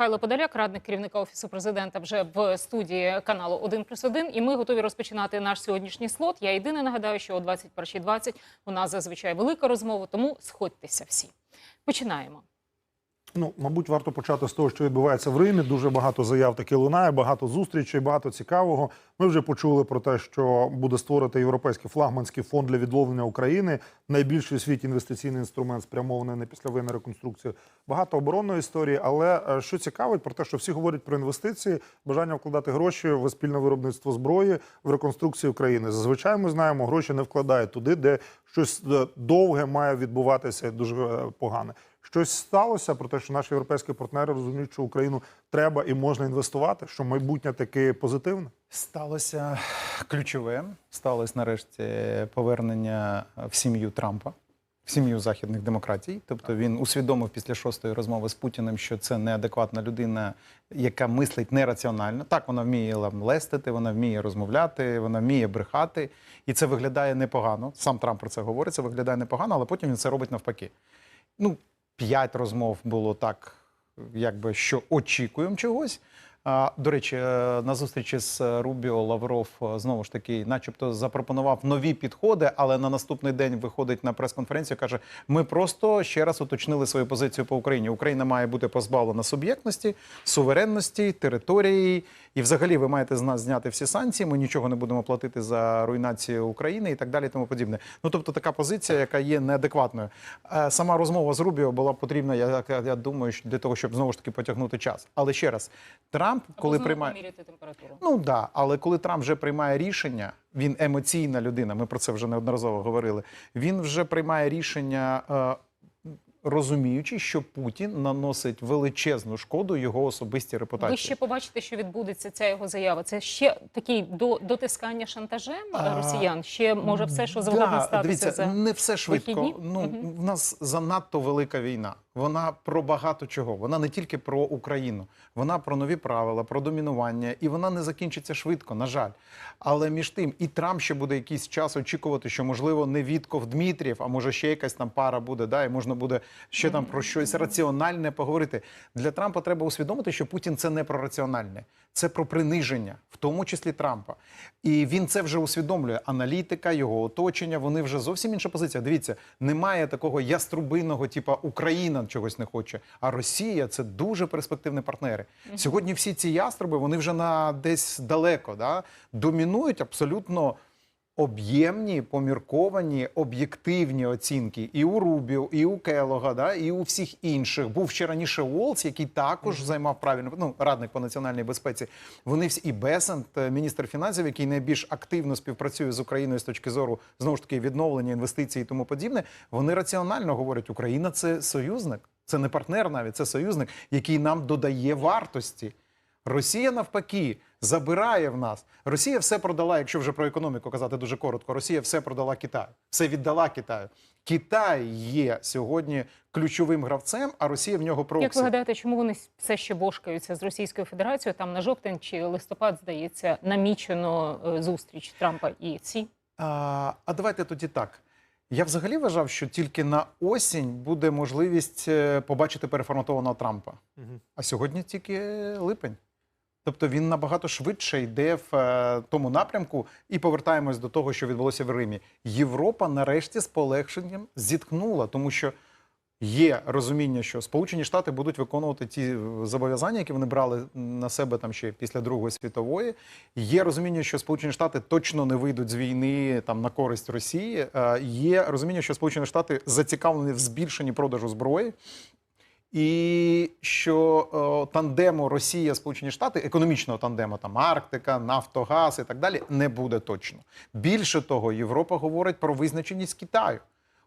Михайло Подоляк, радник керівника офісу президента, вже в студії каналу 1 плюс 1. І ми готові розпочинати наш сьогоднішній слот. Я єдине нагадаю, що о 21.20 у нас зазвичай велика розмова, тому сходьтеся всі. Починаємо. Ну, мабуть, варто почати з того, що відбувається в Римі. Дуже багато заяв таки лунає, багато зустрічей, багато цікавого. Ми вже почули про те, що буде створити європейський флагманський фонд для відновлення України, найбільший у світі інвестиційний інструмент, спрямований на післявоєнну реконструкцію. Багато оборонної історії. Але е, що цікавить, про те, що всі говорять про інвестиції, бажання вкладати гроші в спільне виробництво зброї в реконструкцію України. Зазвичай ми знаємо, гроші не вкладають туди, де щось е, довге має відбуватися дуже е, погане. Щось сталося про те, що наші європейські партнери розуміють, що Україну треба і можна інвестувати, що майбутнє таке позитивне. Сталося ключове. Сталося нарешті повернення в сім'ю Трампа, в сім'ю західних демократій. Тобто він усвідомив після шостої розмови з Путіним, що це неадекватна людина, яка мислить нераціонально. Так, вона вміє лестити, вона вміє розмовляти, вона вміє брехати, і це виглядає непогано. Сам Трамп про це говорить. Це виглядає непогано, але потім він це робить навпаки. Ну, п'ять розмов було так, якби що очікуємо чогось. До речі, е, на зустрічі з Рубіо Лавров е, знову ж таки, начебто, запропонував нові підходи, але на наступний день виходить на прес-конференцію. каже: ми просто ще раз уточнили свою позицію по Україні. Україна має бути позбавлена суб'єктності, суверенності, території. І, взагалі, ви маєте з нас зняти всі санкції. Ми нічого не будемо платити за руйнацію України і так далі. Тому подібне. Ну тобто, така позиція, яка є неадекватною. Е, Сама розмова з Рубіо була потрібна. Я, я думаю, для того, щоб знову ж таки потягнути час. Але ще раз, Трамп, коли Або приймає поміряти температуру. Ну да, але коли Трамп вже приймає рішення, він емоційна людина. Ми про це вже неодноразово говорили. Він вже приймає рішення. Е, Розуміючи, що Путін наносить величезну шкоду його особистій репутації. Ви ще побачите, що відбудеться ця його заява. Це ще такий до дотискання шантажем А, росіян. Ще може все, що завгодно Да, статися Дивіться, за не все швидко. вихідні? Ну Мгм. в нас занадто велика війна. Вона про багато чого. Вона не тільки про Україну, вона про нові правила, про домінування, і вона не закінчиться швидко, на жаль. Але між тим, і Трамп ще буде якийсь час очікувати, що можливо не Вітков Дмитрів, а може ще якась там пара буде, да, і можна буде ще там про щось раціональне поговорити. Для Трампа треба усвідомити, що Путін це не про раціональне, це про приниження, в тому числі Трампа. І він це вже усвідомлює. Аналітика, його оточення, вони вже зовсім інша позиція. Дивіться, немає такого яструбиного, типа Україна чогось не хоче. А Росія це дуже перспективні партнери. Сьогодні всі ці яструби вони вже на десь далеко да, домінують абсолютно. Об'ємні, помірковані, об'єктивні оцінки і у Рубіо, і у Келога, да, і у всіх інших. Був ще раніше Уолц, який також займав правильно ну, радник по національній безпеці. Вони всі і Бесент, е, міністр фінансів, який найбільш активно співпрацює з Україною з точки зору знову ж таки відновлення інвестицій і тому подібне. Вони раціонально говорять, Україна це союзник, це не партнер, навіть це союзник, який нам додає вартості. Росія навпаки забирає в нас. Росія все продала, якщо вже про економіку казати дуже коротко. Росія все продала Китаю, все віддала Китаю. Китай є сьогодні ключовим гравцем, а Росія в нього Як проксі. ви гадаєте, чому вони все ще бошкаються з Російською Федерацією? Там на жовтень чи листопад, здається, намічено е, зустріч Трампа і Сі. А, а давайте тоді так. Я взагалі вважав, що тільки на осінь буде можливість е, побачити переформатованого Трампа. А сьогодні тільки липень. Тобто він набагато швидше йде в е, тому напрямку, і повертаємось до того, що відбулося в Римі. Європа нарешті з полегшенням зіткнула, тому що є розуміння, що Сполучені Штати будуть виконувати ті е, зобов'язання, які вони брали на себе там ще після Другої світової. Є розуміння, що Сполучені Штати точно не вийдуть з війни там на користь Росії. Е, Є розуміння, що Сполучені Штати зацікавлені в збільшенні продажу зброї. І що е, тандему Росія Сполучені Штати, економічного тандему, там Арктика, Нафтогаз і так далі, не буде точно. Більше того, Європа говорить про визначеність Китаю.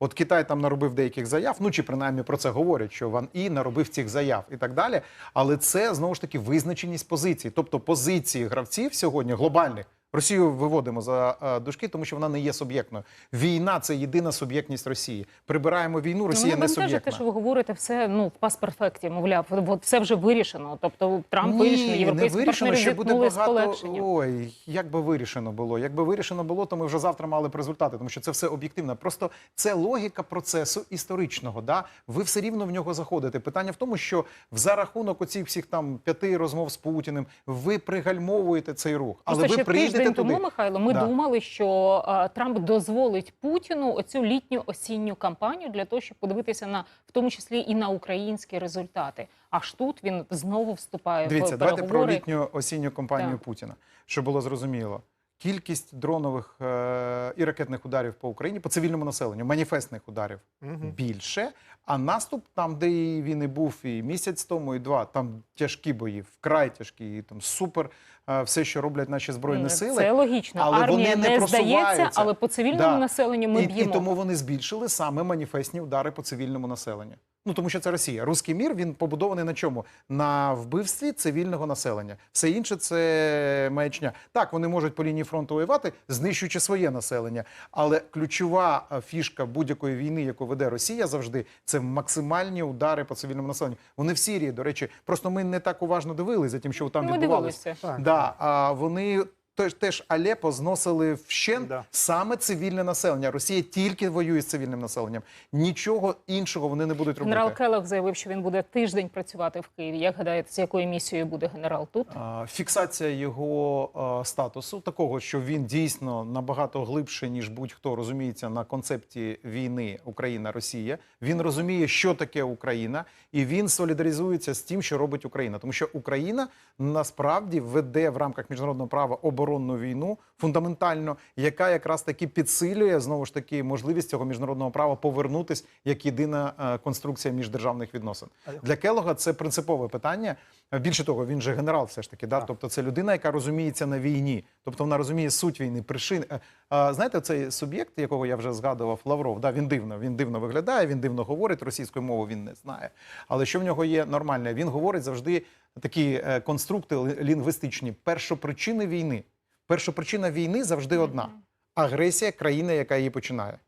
От Китай там наробив деяких заяв, ну чи принаймні про це говорять, що Ван І наробив цих заяв і так далі. Але це знову ж таки визначеність позицій, тобто позиції гравців сьогодні глобальних Росію виводимо за е, дужки, тому що вона не є суб'єктною. Війна це єдина суб'єктність Росії. Прибираємо війну, Росія ну, не мене суб'єктна. те, що ви говорите, все ну в пас-перфекті, мовляв, от все вже вирішено. Тобто Трамп Ні, європейські не вирішено, партнери ще буде багато. полегшенням. Ой, як би вирішено було. Якби вирішено було, то ми вже завтра мали б результати, тому що це все об'єктивно. Просто це логіка процесу історичного. Да? Ви все рівно в нього заходите. Питання в тому, що за рахунок оцих всіх там п'яти розмов з Путіним ви пригальмовуєте цей рух, але Просто ви ще тиждень туди. тому, Михайло, ми Да. думали, що а, Трамп дозволить Путіну оцю літню осінню кампанію для того, щоб подивитися на в тому числі і на українські результати. Аж тут він знову вступає Дивіться, в давайте про літню осінню кампанію да. Путіна, щоб було зрозуміло. Кількість дронових е- і ракетних ударів по Україні по цивільному населенню, маніфестних ударів Мгм. більше. А наступ, там, де і він і був і місяць тому, і два, там тяжкі бої, вкрай тяжкі, і там супер е, все, що роблять наші збройні М, сили. Це логічно. але Армія вони не не здається, але по цивільному Да. населенню ми і, б'ємо. і тому вони збільшили саме маніфестні удари по цивільному населенню. Ну тому що це Росія. Руський мір він побудований на чому? На вбивстві цивільного населення. Все інше це маячня. Так, вони можуть по лінії фронту воювати, знищуючи своє населення. Але ключова е, фішка будь-якої війни, яку веде Росія, завжди це максимальні удари по цивільному населенню. Вони в Сирії, до речі, просто ми не так уважно дивилися за тим, що там Ну, ми відбувалося. дивилися. Да, а вони теж, теж Алепо зносили вщент Да. саме цивільне населення. Росія тільки воює з цивільним населенням. Нічого іншого вони не будуть робити. Генерал Келлог заявив, що він буде тиждень працювати в Києві. Як гадаєте, з якою місією буде генерал тут? А, Фіксація його а, статусу, такого, що він дійсно набагато глибше, ніж будь-хто розуміється на концепті війни Україна-Росія. Він розуміє, що таке Україна, і він солідаризується з тим, що робить Україна. Тому що Україна насправді веде в рамках міжнародного права оборонну війну фундаментально, яка якраз таки підсилює знову ж таки можливість цього міжнародного права повернутись як єдина е, конструкція міждержавних відносин. Для Келога це принципове питання. Більше того, він же генерал, все ж таки. Да? Тобто, це людина, яка розуміється на війні. Тобто вона розуміє суть війни, причини. Е, знаєте, цей суб'єкт, якого я вже згадував, Лавров, да, він дивно, він дивно виглядає, він дивно говорить російською мовою, він не знає. Але що в нього є нормальне? Він говорить завжди такі е, конструкти лінгвістичні. Першопричини війни. Першопричина війни завжди одна: агресія країни, яка її починає.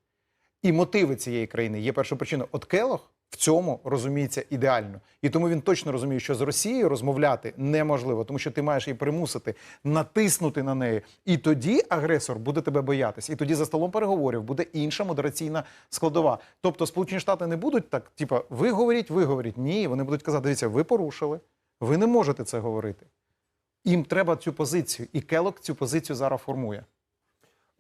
І мотиви цієї країни є першопричиною. От Келох в цьому розуміється ідеально. І тому він точно розуміє, що з Росією розмовляти неможливо, тому що ти маєш її примусити натиснути на неї. І тоді агресор буде тебе боятись. І тоді за столом переговорів буде інша модераційна складова. Тобто Сполучені Штати не будуть так, типа, ви говоріть, ви говоріть. Ні, вони будуть казати, дивіться, ви порушили, ви не можете це говорити. Їм треба цю позицію, і Келок цю позицію зараз формує.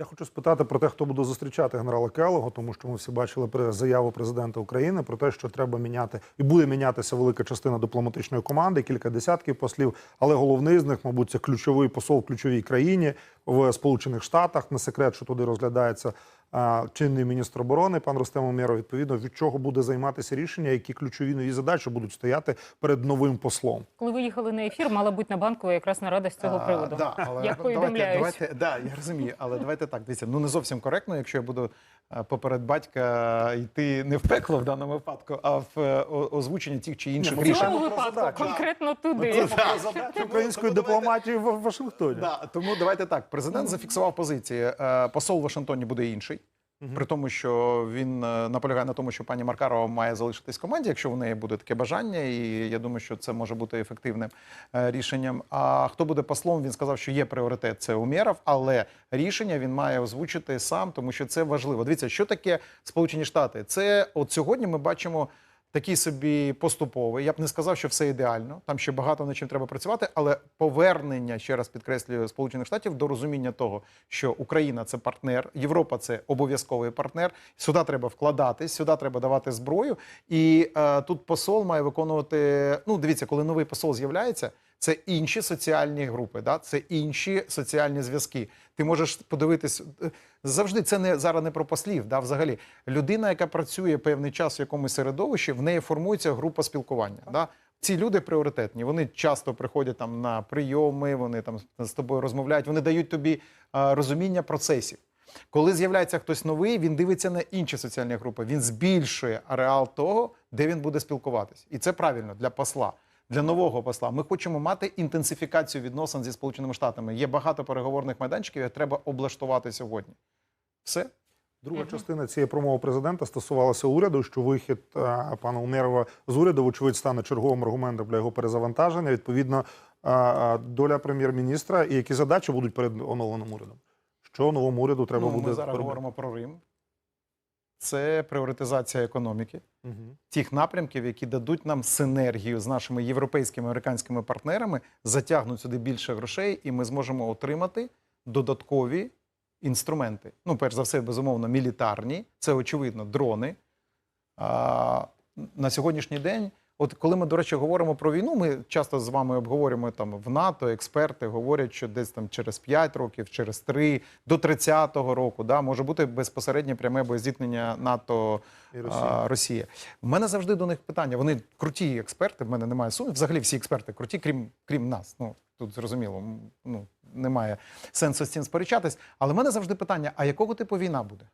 Я хочу спитати про те, хто буде зустрічати генерала Келого, тому що ми всі бачили заяву президента України про те, що треба міняти і буде мінятися велика частина дипломатичної команди, кілька десятків послів. Але головний з них, мабуть, це ключовий посол в ключовій країні в Сполучених Штатах. Не секрет, що туди розглядається а, чинний міністр оборони пан Ростем Умєров. Відповідно, від чого буде займатися рішення, які ключові нові задачі будуть стояти перед новим послом. Коли ви їхали на ефір, мала бути на банку якраз нарада з цього А, приводу. Да, але Я давайте, повідомляюсь. давайте, да, я розумію, але давайте так. Дивіться, ну не зовсім коректно, якщо я буду поперед батька йти не в пекло в даному випадку, а в е, озвучення тих чи інших рішень. В цьому випадку задачу. конкретно туди. Української дипломатії в Вашингтоні. Тому давайте так. Президент зафіксував позиції. Е, Посол в Вашингтоні буде інший. При тому, що він е, наполягає на тому, що пані Маркарова має залишитись в команді, якщо в неї буде таке бажання, і я думаю, що це може бути ефективним е, рішенням. А хто буде послом? Він сказав, що є пріоритет це Умєров, але рішення він має озвучити сам, тому що це важливо. Дивіться, що таке Сполучені Штати? Це от сьогодні ми бачимо. Такий собі поступовий. Я б не сказав, що все ідеально. Там ще багато над чим треба працювати, але повернення, ще раз підкреслюю, Сполучених Штатів до розуміння того, що Україна це партнер, Європа це обов'язковий партнер. Сюди треба вкладатись, сюди треба давати зброю. І е, тут посол має виконувати. Ну, дивіться, коли новий посол з'являється. Це інші соціальні групи, да? це інші соціальні зв'язки. Ти можеш подивитись е, завжди. Це не зараз не про послів. Да? Взагалі, людина, яка працює певний час в якомусь середовищі, в неї формується група спілкування. Да? Ці люди пріоритетні. Вони часто приходять там на прийоми, вони там з тобою розмовляють. Вони дають тобі е, розуміння процесів. Коли з'являється хтось новий, він дивиться на інші соціальні групи. Він збільшує ареал того, де він буде спілкуватись, і це правильно для посла. Для нового посла. Ми хочемо мати інтенсифікацію відносин зі Сполученими Штатами. Є багато переговорних майданчиків, які треба облаштувати сьогодні. Все. Друга частина цієї промови президента стосувалася уряду, що вихід е, пана Умєрова з уряду, вочевидь, стане черговим аргументом для його перезавантаження. Відповідно, е, е, доля прем'єр-міністра і які задачі будуть перед оновленим урядом. Що новому уряду треба ну, буде ми зараз робити? говоримо про Рим. Це пріоритизація економіки. угу. тих напрямків, які дадуть нам синергію з нашими європейськими американськими партнерами, затягнуть сюди більше грошей, і ми зможемо отримати додаткові інструменти. Ну, перш за все, безумовно, мілітарні, це очевидно, дрони. А, на сьогоднішній день, от коли ми, до речі, говоримо про війну, ми часто з вами обговорюємо там в НАТО, експерти говорять, що десь там через 5 років, через 3, до 30-го року да, може бути безпосереднє пряме боєзіткнення НАТО І Росія. Росія. В мене завжди до них питання. Вони круті експерти, в мене немає сумнів. Взагалі всі експерти круті, крім, крім нас. Ну тут зрозуміло, ну немає сенсу з цим сперечатись. Але в мене завжди питання: а якого типу війна буде?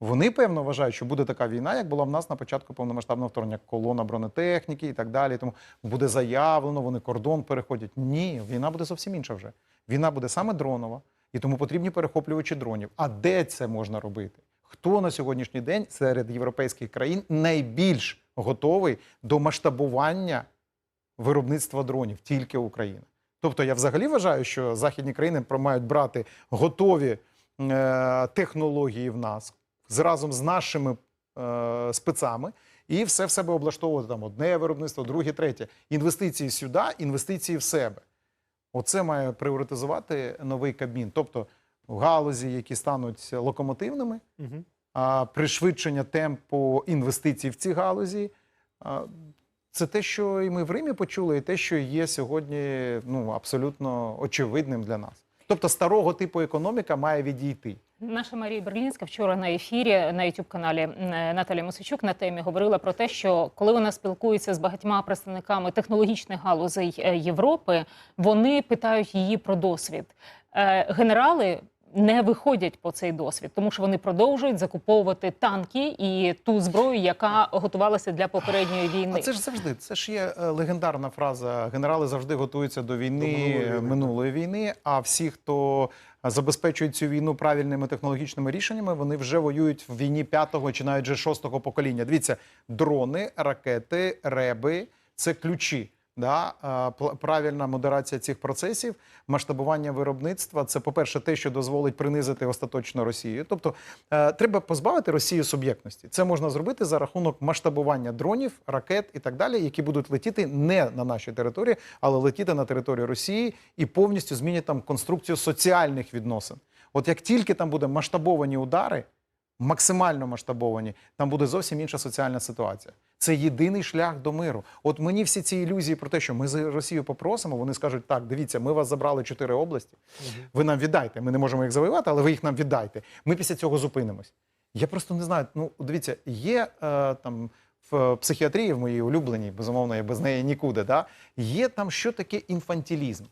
Вони певно вважають, що буде така війна, як була в нас на початку повномасштабного вторгнення, колона бронетехніки і так далі. Тому буде заявлено, вони кордон переходять. Ні, війна буде зовсім інша вже. Війна буде саме дронова, і тому потрібні перехоплювачі дронів. А де це можна робити? Хто на сьогоднішній день серед європейських країн найбільш готовий до масштабування виробництва дронів? Тільки Україна. Тобто я взагалі вважаю, що західні країни мають брати готові е, технології в нас з разом з нашими е, спецами. І все в себе облаштовувати там одне виробництво, друге, третє. Інвестиції сюди, інвестиції в себе. Оце має пріоритизувати новий Кабмін. Тобто галузі, які стануть локомотивними, Мгм. а, пришвидшення темпу інвестицій в ці галузі. А, Це те, що і ми в Римі почули, і те, що є сьогодні ну, абсолютно очевидним для нас. Тобто старого типу економіка має відійти. Наша Марія Берлінська вчора на ефірі на youtube каналі Наталія Мосичук на темі говорила про те, що коли вона спілкується з багатьма представниками технологічних галузей е, Європи, вони питають її про досвід. Е, Генерали не виходять по цей досвід, тому що вони продовжують закуповувати танки і ту зброю, яка готувалася для попередньої війни. А це ж завжди, це ж є е, легендарна фраза. Генерали завжди готуються до війни До минулої війни, минулої війни. А всі, хто забезпечують цю війну правильними технологічними рішеннями, вони вже воюють в війні п'ятого чи навіть вже шостого покоління. Дивіться, дрони, ракети, реби це ключі. Да, е, правильна модерація цих процесів, масштабування виробництва це, по-перше, те, що дозволить принизити остаточно Росію. Тобто е, треба позбавити Росію суб'єктності. Це можна зробити за рахунок масштабування дронів, ракет і так далі, які будуть летіти не на нашій території, але летіти на територію Росії і повністю змінять там конструкцію соціальних відносин. От як тільки там буде масштабовані удари, максимально масштабовані, там буде зовсім інша соціальна ситуація. Це єдиний шлях до миру. От мені всі ці ілюзії про те, що ми за Росію попросимо, вони скажуть: так, дивіться, ми вас забрали чотири області. Ви нам віддайте. Ми не можемо їх завоювати, але ви їх нам віддайте. Ми після цього зупинимось. Я просто не знаю. Ну, дивіться, є е, там в психіатрії, в моїй улюбленій, безумовно, я без неї нікуди. Да? Є там що таке інфантілізм.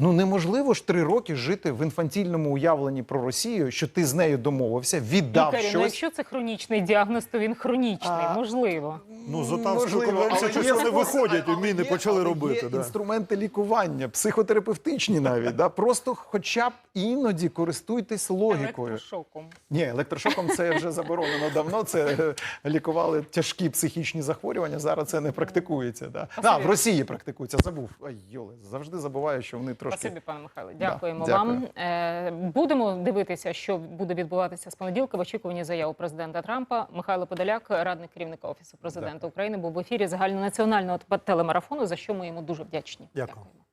Ну неможливо ж три роки жити в інфантільному уявленні про Росію, що ти з нею домовився, віддав Лікарю, ну, якщо це хронічний діагноз, то він хронічний, А, можливо. Ну, з Отавської Можливо, конвенції але щось є вони спосіб- виходять, і але міни є- почали але робити, Є да. інструменти лікування, психотерапевтичні навіть. Да? Просто хоча б іноді користуйтесь логікою. Електрошоком. Ні, електрошоком це вже заборонено давно. Це е, лікували тяжкі психічні захворювання. Зараз це не практикується. Да? А, в Росії практикується. Забув. Ай, йоли, завжди забуваю, що вони трошки. Спасибі, пане Михайло. Дякуємо да, вам. Дякую. будемо дивитися, що буде відбуватися з понеділка в очікуванні заяв президента Трампа. Михайло Подоляк, радник керівника офісу президента України, був в ефірі загальнонаціонального телемарафону, за що ми йому дуже вдячні. Дякую. Дякуємо.